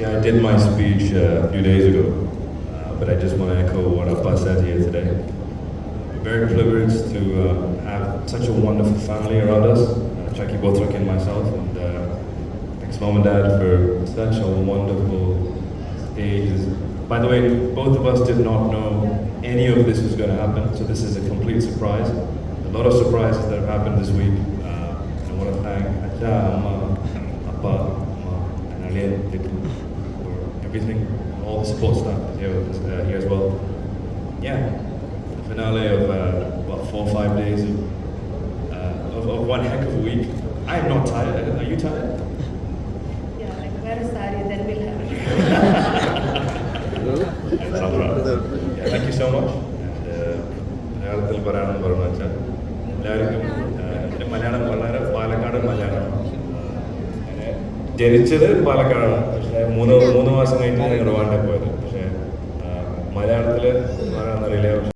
Yeah, I did my speech uh, a few days ago, uh, but I just want to echo what Appa said here today. Very privileged to uh, have such a wonderful family around us, uh, Chucky Bothrak and myself, and uh, thanks mom and dad for such a wonderful stage. By the way, both of us did not know any of this was going to happen, so this is a complete surprise. A lot of surprises that have happened this week. Uh, I want to thank Acha, Amma, Appa, Amma, and for everything, all the support staff here, uh, here as well. Yeah, the finale of uh, what four or five days of, uh, of, of one heck of a week. I am not tired. Are you tired? Yeah, like wear a sari, then we'll have it. Yeah, thank you so much. And, uh, ജനിച്ചത് പാലക്കാടാണ്. പക്ഷേ മൂന്ന് മൂന്ന് മാസം കഴിഞ്ഞിട്ടാണ് ഞാൻ റവാണ്ട പോയത്. പക്ഷേ മലയാളത്തിൽ പറയാനറിയില്ല